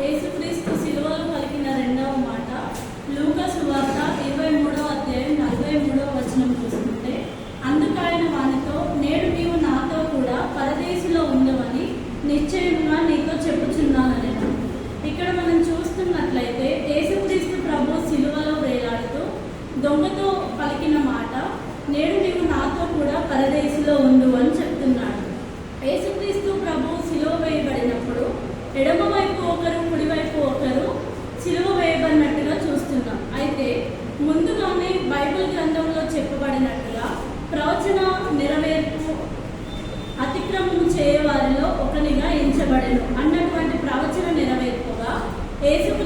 esse Cristo se lança సిలువ వేయబడినట్టుగా చూస్తున్నాం. అయితే ముందుగానే బైబిల్ గ్రంథంలో చెప్పబడినట్టుగా ప్రవచన నెరవేర్పు అతిక్రమం చేయవారిలో ఒకనిగా ఎంచబడను. అన్నటువంటి ప్రవచన నెరవేర్పుగా ఏసుకు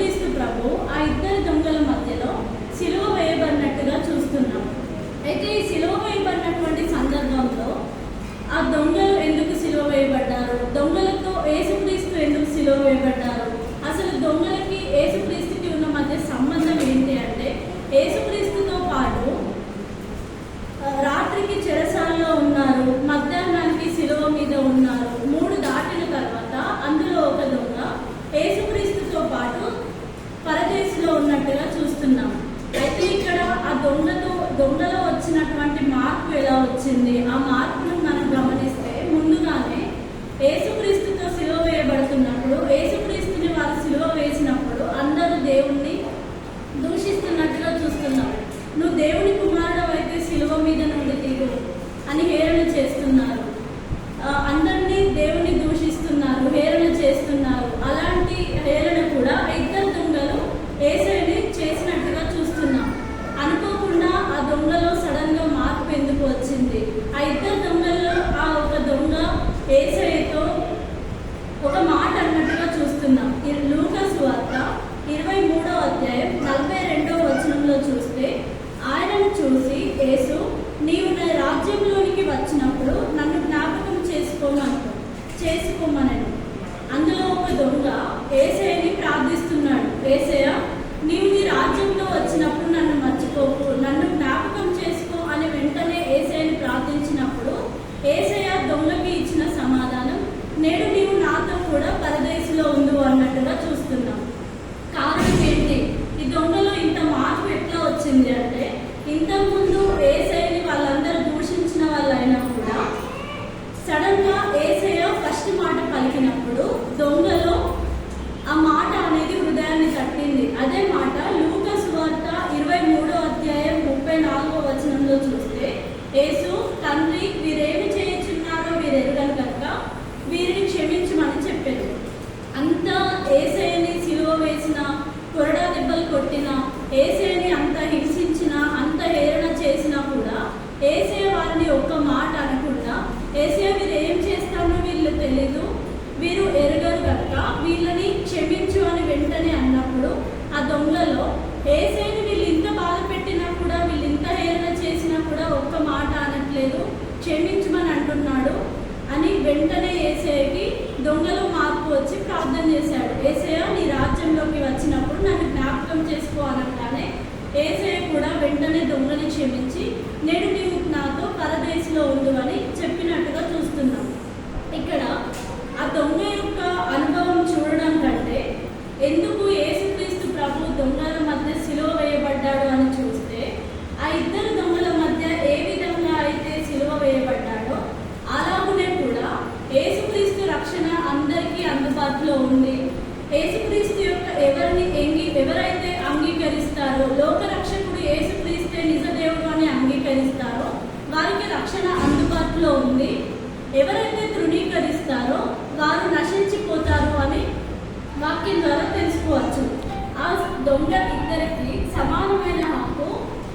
ఏసైని సిలువ వేసిన కొరడా దెబ్బలు కొట్టిన ఏసైని అంత హింసించిన అంత హేళన చేసినా కూడా ఏసే వారిని ఒక్క మాట అనకుండా ఏసే వీరు ఏం చేస్తారో వీళ్ళు తెలీదు వీరు ఎరగరు కనుక వీళ్ళని క్షమించు అని వెంటనే అన్నప్పుడు ఆ దొంగలో ఏసైని వీళ్ళు ఇంత బాధ పెట్టినా కూడా వీళ్ళు ఇంత హేళన చేసినా కూడా ఒక్క మాట అనట్లేదు క్షమించమని అంటున్నాడు అని వెంటనే ఏసఐకి దొంగలో మార్పు వచ్చి ప్రార్థన చేశాడు ఏసయ నీ రాజ్యంలోకి వచ్చినప్పుడు నన్ను జ్ఞాపకం చేసుకోవాలనగానే అనగానే ఏసయ కూడా వెంటనే దొంగని క్షమించి నేడు నీవు నాతో పరదేశంలో ఉండు అని చెప్పినట్టుగా చూస్తున్నాం. ఇక్కడ ఆ దొంగ యొక్క అనుభవం చూడడం కంటే ఎందుకు ఏసుక్రీస్తు ప్రభు దొంగల మధ్య సిలువ వేయబడ్డాడు అని చూస్తే ఆ ఇద్దరు దొంగల మధ్య ఏ విధంగా అయితే సిలువ వేయబడ్డాడో అలాగనే కూడా ఏసుక్రీస్తు రక్షణ అందరికీ అందుబాటులో ఉంది. యేసుక్రీస్తు యొక్క ఎవరిని ఎంగి ఎవరైతే అంగీకరిస్తారో లోక రక్షకుడు యేసుక్రీస్తే నిజ దేవుడు అని అంగీకరిస్తారో వారికి రక్షణ అందుబాటులో ఉంది. ఎవరైతే తృణీకరిస్తారో వారు నశించిపోతారు అని వాక్యం ద్వారా తెలుసుకోవచ్చు. ఆ దొంగ ఇద్దరికి సమానమైన హక్కు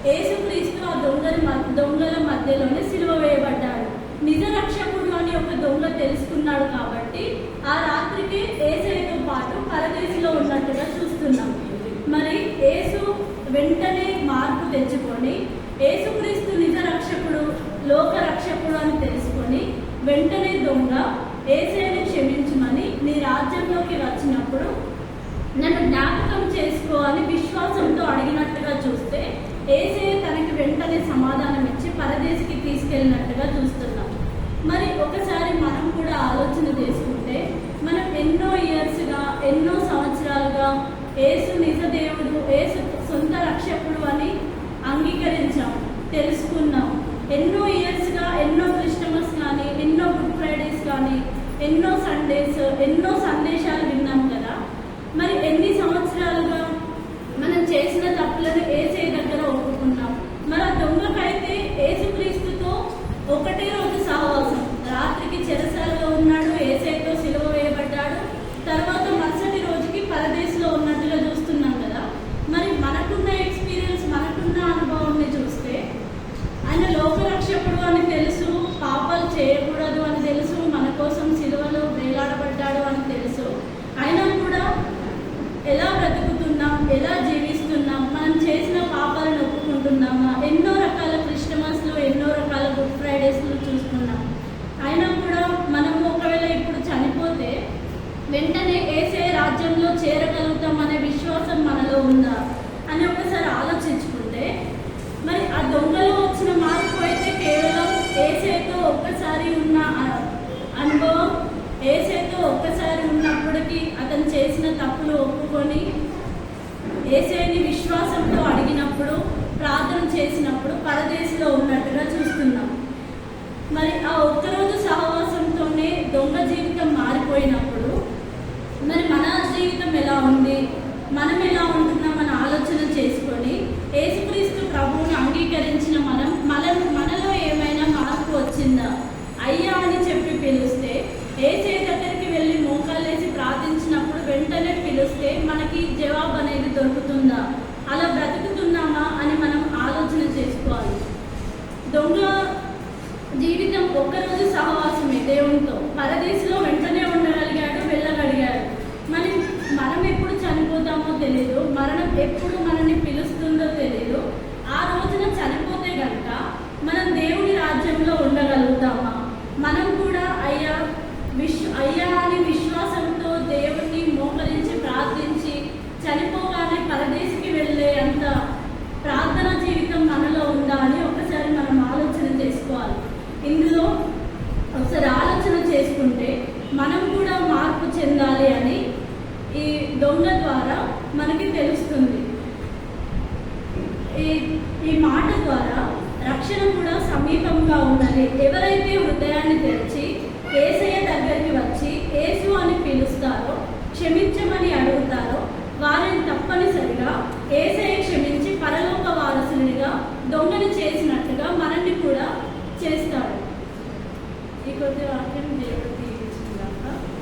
యేసుక్రీస్తు ఆ దొంగల దొంగల మధ్యలోనే సిలువ వేయబడ్డాడు. నిజ రక్షకుడు అని ఒక దొంగ తెలుసుకున్నాడు కాబట్టి ఆ రాత్రికి ఏసు పాటు పరదేశిలో ఉన్నట్టుగా చూస్తున్నాం మరి యేసు వెంటనే మార్పు తెచ్చుకొని ఏసుక్రీస్తు నిజ రక్షకుడు లోక రక్షకుడు అని తెలుసుకొని వెంటనే దొంగ ఏసైని క్షమించమని నీ రాజ్యంలోకి వచ్చినప్పుడు నన్ను జ్ఞాపకం చేసుకో అని విశ్వాసంతో అడిగినట్టుగా చూస్తే ఏసే తనకి వెంటనే సమాధానం ఇచ్చి పరదేశికి తీసుకెళ్ళినట్టుగా చూస్తున్నాం. మరి ఒకసారి మనం కూడా ఆలోచన చేసుకుంటే మనం ఎన్నో ఇయర్స్గా ఎన్నో సంవత్సరాలుగా ఏసు నిజ దేవుడు ఏసు సొంత రక్షకుడు అని అంగీకరించాం తెలుసుకున్నాం. ఎన్నో ఇయర్స్గా ఎన్నో క్రిస్టమస్ కానీ ఎన్నో గుడ్ ఫ్రైడేస్ కానీ ఎన్నో సండేస్ ఎన్నో సందేశాలు విన్నాం కదా. మరి ఎన్ని సంవత్సరాలుగా మనం చేసిన తప్పులను ఏసే దగ్గర ఒప్పుకున్నాం? మరి ఆ దొంగకైతే ఏసుక్రీస్తుతో ఒకటే రోజు సహవాసం రాత్రికి చెరసాలలో ఉన్నాడు ఏసైతో సిలువ వేయబడ్డాడు తర్వాత మరుసటి రోజుకి పరదేశంలో ఉన్నట్టుగా చూస్తున్నాం కదా మరి మనకున్న ఎక్స్పీరియన్స్ మనకున్న అనుభవాన్ని చూస్తే ఆయన లోకరక్షకుడు అని తెలుసు పాపాలు చేయకూడదు అని తెలుసు మన కోసం సిలువలో వేలాడబడ్డాడు అని తెలుసు అయినా కూడా ఎలా బ్రతుకుతున్నాం ఎలా జీవిస్తున్నాం మనం చేసిన పాపాలను ఒప్పుకుంటున్నామా ఎన్నో రకాల క్రిస్టమస్లు ఎన్నో రకాల గుడ్ ఫ్రైడేస్లు చూస్తున్నాం అయినా కూడా మనము ఒకవేళ ఇప్పుడు చనిపోతే వెంటనే ఏసే రాజ్యంలో చేరగలుగుతాం అనే విశ్వాసం మనలో ఉందా అని ఒకసారి ఆలోచించుకుంటే మరి ఆ దొంగలో వచ్చిన మార్పు అయితే కేవలం ఏసేతో ఒక్కసారి ఉన్న అనుభవం ఏసేతో ఒక్కసారి ఉన్నప్పటికీ అతను చేసిన తప్పులు ఒప్పుకొని ఏసేని విశ్వాసంతో అడిగినప్పుడు ప్రార్థన చేసినప్పుడు పరదేశంలో ఉన్నట్టుగా చూస్తున్నాం. మరి ఆ ఒక్కరోజు సహవాసంతోనే దొంగ జీవితం మారిపోయినప్పుడు మరి మన జీవితం ఎలా ఉంది మనం ఎలా ఉంటున్నాం మన ఆలోచన చేసుకొని యేసుక్రీస్తు ప్రభువుని అంగీకరించిన మనం మన మనలో ఏమైనా మార్పు వచ్చిందా? అయ్యా అని చెప్పి పిలిస్తే ఏసే దగ్గరికి వెళ్ళి మోకాళ్ళేసి ప్రార్థించినప్పుడు వెంటనే పిలిస్తే మనకి జవాబు అనేది దొరుకుతుంది అలా బ్రతుకుతున్నామా అని మనం ఆలోచన చేసుకోవాలి దొంగ జీవితం ఒక్కరోజు సహవాసమే దేవునితో పరదేశంలో వెంటనే ఉండగలిగాడు వెళ్ళగలిగాడు మరి మనం ఎప్పుడు చనిపోతామో తెలియదు మరణం ఎప్పుడు మనల్ని పిలుస్తుందో తెలియదు ఆ రోజున చనిపోతే కనుక మనం దేవుని రాజ్యంలో ఉండగలుగుతామా మనం కూడా అయ్యా విశ్వ అయ్యా అని విశ్వాసంతో దేవుణ్ణి మోకరించి ప్రార్థించి చనిపోగానే పరదేశికి వెళ్ళే అంత ప్రార్థన జీవితం మనలో ఉందా అని ఒకసారి మనం ఆలోచన చేసుకోవాలి ఇందులో ఒకసారి ఆలోచన చేసుకుంటే మనం కూడా మార్పు చెందాలి అని ఈ దొంగ ద్వారా మనకి తెలుస్తుంది. ఈ ఈ మాట ద్వారా రక్షణ కూడా సమీపంగా ఉన్నది. ఎవరైతే హృదయాన్ని తెరిచి ఏసయ్య దగ్గరికి వచ్చి ఏసు అని పిలుస్తారో క్షమించమని అడుగుతారో వారిని తప్పనిసరిగా ఏసయ్య